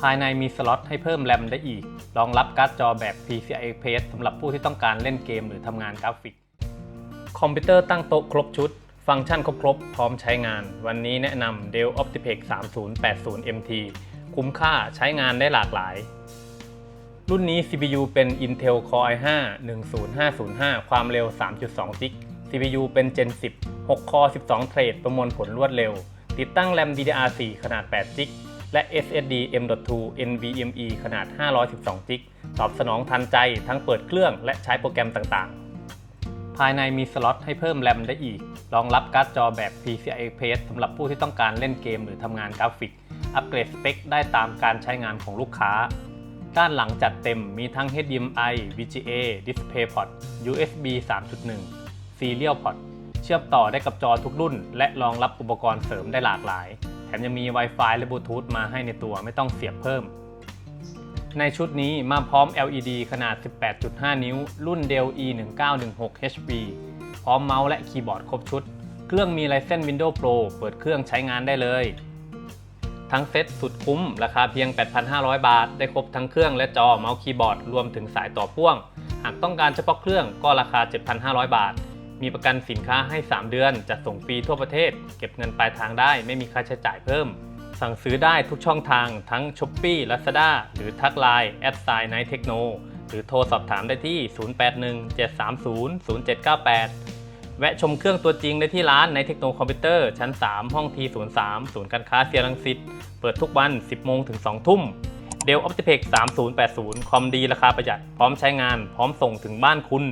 ภายในมีสล็อตให้เพิ่มแรมได้อีก รองรับการ์ดจอแบบ PCI Express สำหรับผู้ที่ต้องการเล่นเกมหรือทำงานกราฟิก คอมพิวเตอร์ตั้งโต๊ะครบชุด ฟังก์ชันครบๆพร้อมใช้งาน วันนี้แนะนำ Dell Optiplex 3080 MT คุ้มค่าใช้งานได้หลากหลาย รุ่นนี้ CPU เป็น Intel Core i5 10505 ความเร็ว 3.2 g CPU เป็น Gen 10 6 Core 12 เทรด ประมวลผลรวดเร็ว ติดตั้งแรม DDR4 ขนาด8 g และ SSD M.2 NVMe ขนาด 512 g ตอบสนองทันใจทั้งเปิดเครื่องและใช้โปรแกรมต่างๆ ภายในมีสล็อตให้เพิ่มแรมได้อีก รองรับการ์ดจอแบบ PCI Express สำหรับผู้ที่ต้องการเล่นเกมหรือทำงานกราฟิก อัปเกรดสเปคได้ตามการใช้งานของลูกค้า ด้านหลังจัดเต็มมีทั้ง HDMI VGA DisplayPort USB 3.1 Serial Port เชื่อมต่อได้กับจอทุกรุ่น และรองรับอุปกรณ์เสริมได้หลากหลาย ถมยังมี Wi-Fi และ Bluetooth มาให้ในตัวไม่ต้องเสียบเพิ่ม ในชุดนี้มาพร้อม LED ขนาด 18.5 นิ้ว รุ่น Dell E 1916 HB พร้อมเมาส์และคีย์บอร์ดครบชุด เครื่องมี Ryzen Windows Pro เปิดเครื่องใช้งานได้เลย ทั้งเซ็ตสุดคุ้ม ราคาเพียง 8,500 บาท ได้ครบทั้งเครื่องและจอเมาส์คีย์บอร์ดรวมถึงสายต่อพ่วง หากต้องการเฉพาะเครื่องก็ราคา 7,500 บาท มีประกันสินค้าให้ 3 เดือน จัดส่งฟรีทั่วประเทศ เก็บเงินปลายทางได้ไม่มีค่าใช้จ่ายเพิ่ม สั่งซื้อได้ทุกช่องทางทั้ง s h อ p e e Lazada หรือทักไลน์แอดไซน์ไนเทคโนหรือโทรสอบถามได้ที่ 0817300798 แวะชมเครื่องตัวจริงได้ที่ร้านในเทคโนคอมพิวเตอร์ชั้น 3 ห้องที03ศูนย์การค้าเซียรังสิตเปิดทุกวัน 10 โมงถึง 2 ทุ่ม Dell Optiplex 3080 คอมดีราคาประหยัด พร้อมใช้งาน พร้อมส่งถึงบ้านคุณ